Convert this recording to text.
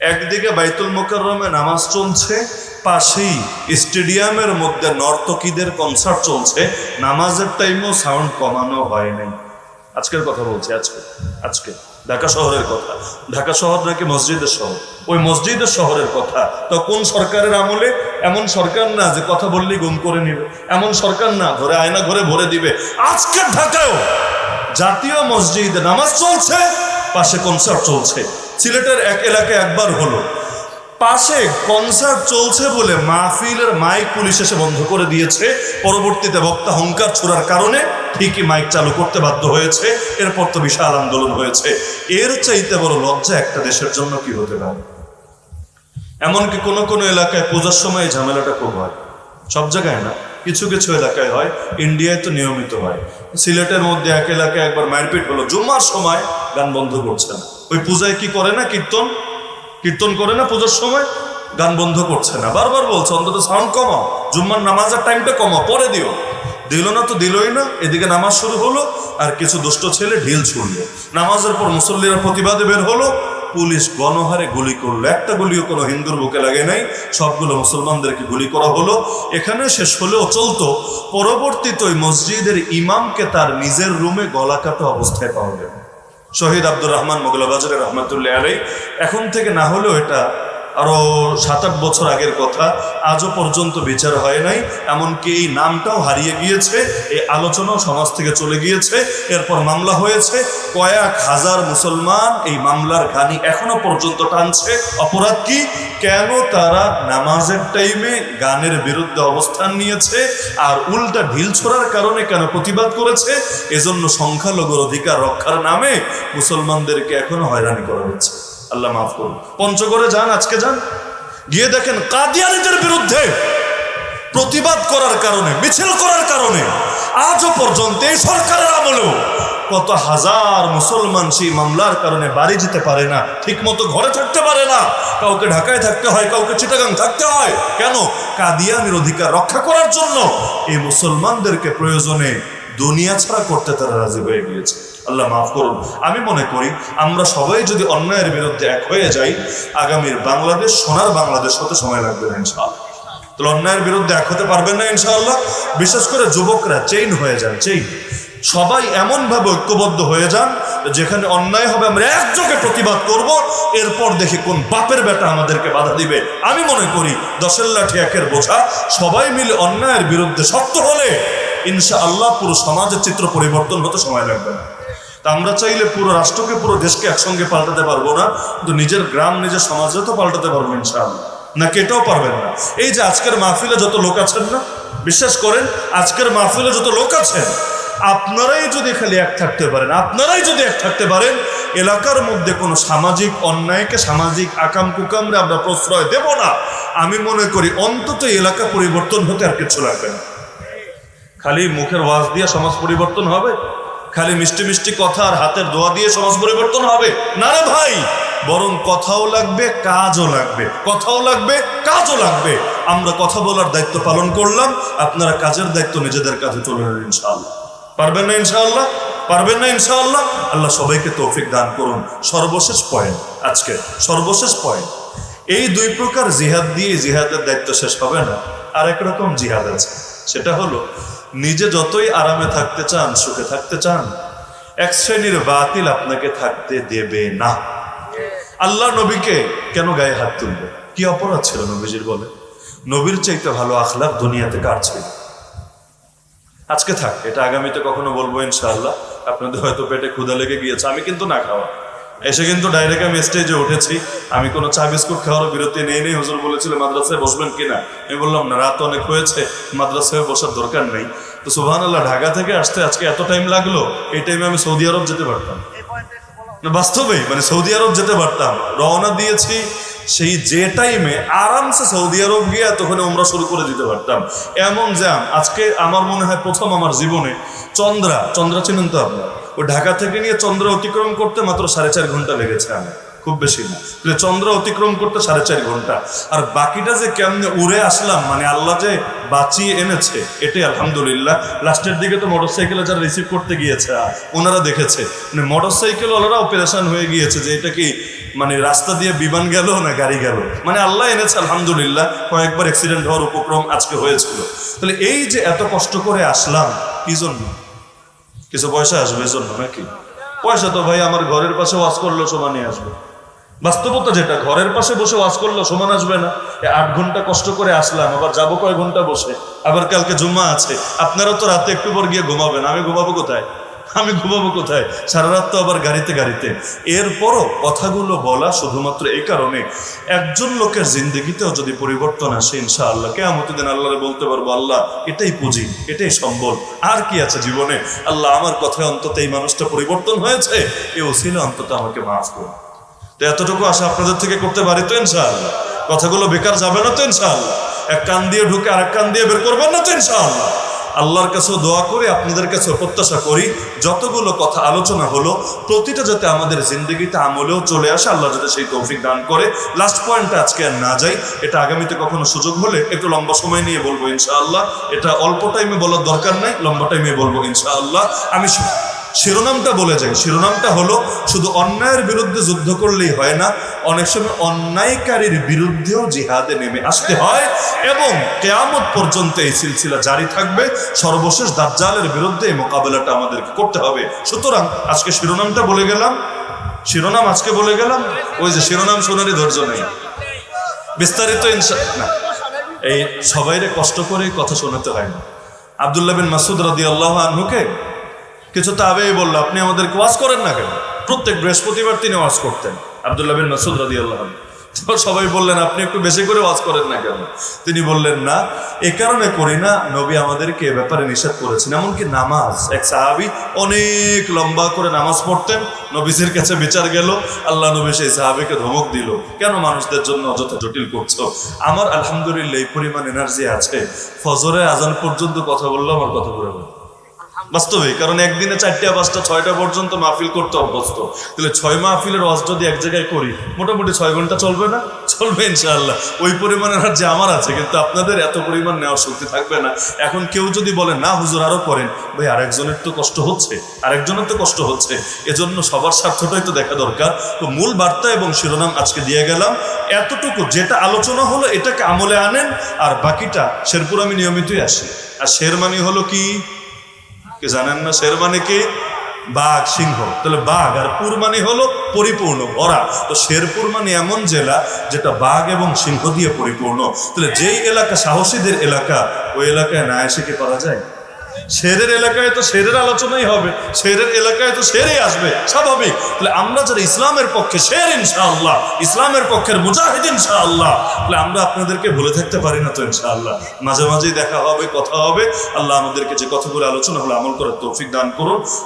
একদিকে বাইতুল মোকাররমে নামাজ চলছে, পাশেই স্টেডিয়ামের মধ্যে নর্তকীদের কনসার্ট চলছে, নামাজের টাইমও সাউন্ড কমানো হয় নাই। আজকের কথা বলছি, আজকে আজকে। ঢাকা শহরের কথা। ঢাকা শহর নাকি মসজিদের শহর? ওই মসজিদের শহরের কথা। তো কোন সরকারের আমলে? এমন সরকার না যে কথা বললেই গুম করে নিবে। এমন সরকার না ধরে আয়না ঘরে ভরে দিবে। আজকের ঢাকায়ও জাতীয় মসজিদে নামাজ চলছে, পাশে কনসার্ট চলছে। সিলেটের এক এলাকায় একবার হলো। পাশে কনসার্ট চলছে বলে মাহফিলের মাইক পুলিশ এসে বন্ধ করে দিয়েছে। পরবর্তীতে বক্তা হংকার ছোড়ার কারণে ঠিকই মাইক চালু করতে বাধ্য হয়েছে। এরপর তো বিশাল আন্দোলন হয়েছে। এর চাইতে বড় লজ্জা একটা দেশের জন্য কি হতে পারে? এমনকি কোনো কোনো এলাকায় পূজার সময় ঝামেলাটা খুব হয়। সব জায়গায় না, কিছু কিছু এলাকায় হয়, ইন্ডিয়ায় তো নিয়মিত হয়। সিলেটের মধ্যে এক এলাকায় একবার মারপিট হলো, জুম্মার সময় গান বন্ধ করছে না। ওই পূজায় কি করে না কীর্তন? কীর্তন করে না পূজার সময়? গান বন্ধ করছে না। বারবার বলছে, অন্তত সাউন্ড কমাও। জুম্মার নামাজের টাইমটা কমাও, পরে দিও। দিল না তো দিলই না। এদিকে নামাজ শুরু হলো আর কিছু দুষ্ট ছেলে ঢিল ছুড়লো। নামাজের পর মুসল্লিরা প্রতিবাদে বের হলো। পুলিশ গণহারে গুলি করল। একটা গুলিও কোনো হিন্দুর বুকে লাগে নাই। সবগুলো মুসলমানদেরকে গুলি করা হলো। এখানে শেষ হলেও চলতো। পরবর্তীতে মসজিদের ইমামকে তার নিজের রুমে গলা কাটা অবস্থায় পাওয়া গেল। শহীদ আব্দুর রহমান মোগলাবাজারের রহমতুল্লাহ আলাই এখন থেকে না হলেও এটা আরও সাত আট বছর আগের কথা, আজও পর্যন্ত বিচার হয় নাই, এমনকি এই নামটাও হারিয়ে গিয়েছে, এই আলোচনাও সমাজ থেকে চলে গিয়েছে, এরপর মামলা হয়েছে, কয়েক হাজার মুসলমান এই মামলার ঘানি এখনও পর্যন্ত টানছে। অপরাধ কি? কেন তারা নামাজের টাইমে গানের বিরুদ্ধে অবস্থান নিয়েছে আর উল্টা ঢিল ছোড়ার কারণে কেন প্রতিবাদ করেছে? এজন্য সংখ্যালঘুর অধিকার রক্ষার নামে মুসলমানদেরকে এখনও হয়রানি করা হচ্ছে। আল্লাহ মাফ করুন। পঞ্চগড়ে যান, আজকে যান। গিয়ে দেখেন কাদিয়ানিদের বিরুদ্ধে প্রতিবাদ করার কারণে, মিছিল করার কারণে আজও পর্যন্ত এই সরকারের আমলেও কত হাজার মুসলমান সেই মামলার কারণে বাড়ি যেতে পারে না ঠিক মতো ঘরে থাকতে পারে না, কাউকে ঢাকায় থাকতে হয়, কাউকে চিটাগাং থাকতে হয়। কেন? কাদিয়ানির অধিকার রক্ষা করার জন্য এই মুসলমানদেরকে প্রয়োজনে দুনিয়া ছাড়া করতে তারা রাজি হয়ে গিয়েছে। আল্লাহ মাফ করুন। আমি মনে করি, আমরা সবাই যদি অন্যায়ের বিরুদ্ধে এক হয়ে যাই, আগামীর বাংলাদেশ, সোনার বাংলাদেশ হতে সময় লাগবে না, ইনশাআল্লাহ। তাহলে অন্যায়ের বিরুদ্ধে এক হতে পারবেন না, ইনশাআল্লাহ। বিশেষ করে যুবকরা চেইন হয়ে যান চেইন সবাই এমনভাবে ঐক্যবদ্ধ হয়ে যান, যেখানে অন্যায় হবে, আমরা একযোগে প্রতিবাদ করব, এরপর দেখি কোন বাপের বেটা আমাদেরকে বাধা দিবে। আমি মনে করি, দশের লাঠি একের বোঝা, সবাই মিলে অন্যায়ের বিরুদ্ধে শক্ত হলে ইনশা আল্লাহ পুরো সমাজের চিত্র পরিবর্তন হতে সময় লাগবে না। আমরা চাইলে পুরো রাষ্ট্রকে, পুরো দেশকে একসঙ্গে পাল্টাতে পারব না, কিন্তু নিজের গ্রাম, নিজের সমাজে তো পাল্টাতে পারব ইনশাআল্লাহ। না কেটাও পারবেন না। এই যে আজকের মাহফিলে যত লোক আছেন না, বিশ্বাস করেন, আজকের মাহফিলে যত লোক আছেন, আপনারাই যদি খালি এক থাকতে পারেন, আপনারাই যদি এক থাকতে পারেন, এলাকার মধ্যে কোনো সামাজিক অন্যায়কে, সামাজিক আকাম কুকামরে আমরা প্রশ্রয় দেব না। আমি মনে করি অন্তত এলাকা পরিবর্তন হতে আর কিছু লাগবে না। খালি মুখের ওয়াজ দিয়ে সমাজ পরিবর্তন হবে? খালি মিষ্টি মিষ্টি কথা আর হাতের দোয়া দিয়ে সমাজ পরিবর্তন হবে? না রে ভাই। বরং কথাও লাগবে, কাজও লাগবে। কথাও লাগবে, কাজও লাগবে। আমরা কথা বলার দায়িত্ব পালন করলাম। আপনারা কাজের দায়িত্ব নিজেদের কাছে চলে নেন ইনশাআল্লাহ। পারবেন না ইনশাআল্লাহ? পারবেন না ইনশাআল্লাহ? আল্লাহ সবাইকে তৌফিক দান করুন। সর্বশেষ পয়েন্ট আজকে সর্বশেষ পয়েন্ট এই দুই প্রকার জিহাদ দিয়ে জিহাদের দায়িত্ব শেষ হবে না। আর এক রকম জিহাদ আছে। সেটা হলো, নিজে যতই আরামে থাকতে চান, সুখে থাকতে চান, এক শ্রেণির বাতিল আপনাকে থাকতে দেবে না। আল্লাহ নবীকে কেন গায়ে হাত তুলবে? কি অপরাধ ছিল নবীজির বলে? নবীর চাইতে ভালো আখলাখ দুনিয়াতে কার ছিল আজকে থাক, এটা আগামীতে কখনো বলব ইনশাআল্লাহ। আপনাদের হয়তো পেটে ক্ষুধা লেগে গিয়েছে, আমি কিন্তু না খাওয়া। এসে কিন্তু ডাইরেক্ট আমি স্টেজে উঠেছি। আমি কোনো চা বিস্কুট খাওয়ার বিরতি নেই নেই। হুজুর বলেছিল মাদ্রাসায় বসবেন কিনা? আমি বললাম না রাত অনেক হয়েছে মাদ্রাসায় বসার দরকার নেই। তো সুহান আল্লাহ ঢাকা থেকে আসতে আজকে এত টাইম লাগল এই টাইমে আমি সৌদি আরব যেতে পারতাম। না বাস্তবেই মানে সৌদি আরব যেতে পারতাম। রওনা দিয়েছি সেই যে টাইমে আরামসে সৌদি আরব গিয়ে এতক্ষণে আমরা শুরু করে দিতে পারতাম। এমন জ্যাম, আজকে আমার মনে হয় প্রথম আমার জীবনে চন্দ্রা চন্দ্রা চিনেন তো আপনার? ও ঢাকা থেকে নিয়ে চন্দ্র অতিক্রম করতে মাত্র সাড়ে চার ঘণ্টা লেগেছে আমার। খুব বেশি না। তাহলে চন্দ্র অতিক্রম করতে সাড়ে চার ঘণ্টা। আর বাকিটা যে কেমনে উড়ে আসলাম মানে আল্লাহ যে বাঁচিয়ে এনেছে, এটাই আলহামদুলিল্লাহ। লাস্টের দিকে তো মোটর সাইকেলে যারা রিসিভ করতে গিয়েছে ওনারা দেখেছে। মানে মোটর সাইকেল ওনারা অপারেশন হয়ে গিয়েছে যে এটা কি মানে রাস্তা দিয়ে বিমান গেল না গাড়ি গেল? মানে আল্লাহ এনেছে, আলহামদুলিল্লাহ। কয়েকবার অ্যাক্সিডেন্ট হওয়ার উপক্রম আজকে হয়েছিল। তাহলে এই যে এত কষ্ট করে আসলাম, কি জন্য? কিছু পয়সা আসবে এর জন্য নাকি? পয়সা তো ভাই, আমার ঘরের পাশে ওয়াজ করলেও সমানই আসবে। বাস্তবতা যেটা, ঘরের পাশে বসে ওয়াজ করলেও সমান আসবে না। আট ঘণ্টা কষ্ট করে আসলাম, আবার যাব কয় ঘণ্টা বসে? আবার কালকে জুম্মা আছে, আপনারা তো রাতে একটু পর গিয়ে ঘুমাবেন, আমি ঘুমাবো কোথায়? আমি ঘুমাবো কোথায়? সারা রাত তো আবার গাড়িতে গাড়িতে। এরপরও কথাগুলো বলা শুধুমাত্র এই কারণে, একজন লোকের জিন্দগিতেও যদি পরিবর্তন আসে ইনশা ইনশাআল্লাহ কেমন দিন আল্লাহরে বলতে পারব, আল্লাহ, এটাই পুঁজি, এটাই সম্বল। আর কি আছে জীবনে? আল্লাহ আমার কথায় অন্তত এই মানুষটা পরিবর্তন হয়েছে, এ ওসিল অন্তত আমাকে মাফ করুন। তো এতটুকু আশা আপনাদের থেকে করতে পারি তো ইনশাআল্লাহ। কথাগুলো বেকার যাবে না তো ইনশাআল্লাহ। এক কান দিয়ে ঢুকে আরেক কান দিয়ে বের করবেন না তো ইনশাআল্লাহ। আল্লাহর কাছেও দোয়া করি আপনাদের কাছেও প্রত্যাশা করি, যতগুলো কথা আলোচনা হলো, প্রতিটা যাতে আমাদের জিন্দগিতে আমলেও চলে আসে, আল্লাহ যাতে সেই তৌফিক দান করে। লাস্ট পয়েন্টটা আজকে আর না যাই, এটা আগামীতে কখনো সুযোগ হলে একটু লম্বা সময় নিয়ে বলব ইনশাআল্লাহ। এটা অল্প টাইমে বলার দরকার নাই, লম্বা টাইমে বলব ইনশাআল্লাহ। আমি শিরোনামটা বলে যাই। শিরোনামটা হলো, শুধু অন্যায়ের বিরুদ্ধে যুদ্ধ করলেই হয় না, অনেক সময় অন্যায়কারীর বিরুদ্ধেও জিহাদে নেমে আসতে হয় এবং কেয়ামত পর্যন্ত এই সিলসিলা জারি থাকবে। সর্বশেষ দাজ্জালের বিরুদ্ধে এই মোকাবেলাটা আমাদেরকে করতে হবে। সুতরাং আজকে শিরোনামটা বলে গেলাম। শিরোনাম আজকে বলে গেলাম। ওই যে শিরোনাম শোনারই ধৈর্য নেই। বিস্তারিত না। এই সবাইরে কষ্ট করে কথা শোনাতে হয় না। আবদুল্লাহ বিন মাসুদ রাদি আল্লাহ আনহুকে কিছু তাবেই বলল, আপনি আমাদেরকে ওয়াজ করেন না কেন? প্রত্যেক বৃহস্পতিবার তিনি ওয়াজ করতেন। আবদুল্লাহ বিন মাসুদ রাদি আল্লাহ সবাই বললেন, আপনি একটু বেশি করে ওয়াজ করেন না কেন? তিনি বললেন, না, এ কারণে করি না, নবী আমাদেরকে এ ব্যাপারে নিষেধ করেছেন। এমনকি নামাজ, এক সাহাবি অনেক লম্বা করে নামাজ পড়তেন, নবীজির কাছে বিচার গেল, আল্লাহ নবী সেই সাহাবিকে ধমক দিল, কেন মানুষদের জন্য অযথা জটিল করছ? আমার আলহামদুলিল্লাহ এই পরিমাণ এনার্জি আছে। ফজরে, আজান পর্যন্ত কথা বলল আমার কথা বলে বাস্তবে কারণ একদিনে চারটা, পাঁচটা, ছয়টা পর্যন্ত মাহফিল করতে অভ্যস্ত। তাহলে ছয় মাহফিলের ওয়াজ যদি এক জায়গায় করি, মোটামুটি ছয় ঘণ্টা চলবে না? চলবে ইনশাআল্লাহ। ওই পরিমাণের আর যে আমার আছে, কিন্তু আপনাদের এত পরিমাণ নেওয়ার শক্তি থাকবে না। এখন কেউ যদি বলে, না, হুজুর, আরও করেন। ভাই, আরেকজনের তো কষ্ট হচ্ছে। আরেকজনের তো কষ্ট হচ্ছে। এজন্য সবার স্বার্থটাই তো দেখা দরকার। তো মূল বার্তা এবং শিরোনাম আজকে দিয়ে গেলাম, এতটুকু যেটা আলোচনা হলো, এটাকে আমলে আনেন, আর বাকিটা শেরপুর আমি নিয়মিতই আসি। আর শের শেরমানি হলো কি? কি জানেন না? শের মানে কি? বাঘ সিংহ। তাহলে বাঘ আর পুর মানে হলো পরিপূর্ণ ভরা। তো শেরপুর মানে এমন জেলা যেটা বাঘ এবং সিংহ দিয়ে পরিপূর্ণ। তাহলে যেই এলাকা সাহসীদের এলাকা, ওই এলাকায় না এসে কি করা যায়? শেরের এলাকায় তো শেরের আলোচনাই হবে, শেরের এলাকায় তো শেরই আসবে, স্বাভাবিক। তাহলে আমরা যারা ইসলামের পক্ষে শের ইনশাআল্লাহ, ইসলামের পক্ষের মুজাহিদ ইনশাআল্লাহ, তাহলে আমরা আপনাদেরকে ভুলে থাকতে পারি না তো ইনশাআল্লাহ। মাঝে মাঝেই দেখা হবে, কথা হবে, আল্লাহ আমাদেরকে যে কথাগুলো আলোচনা হলো, আমল করার তৌফিক দান করুন।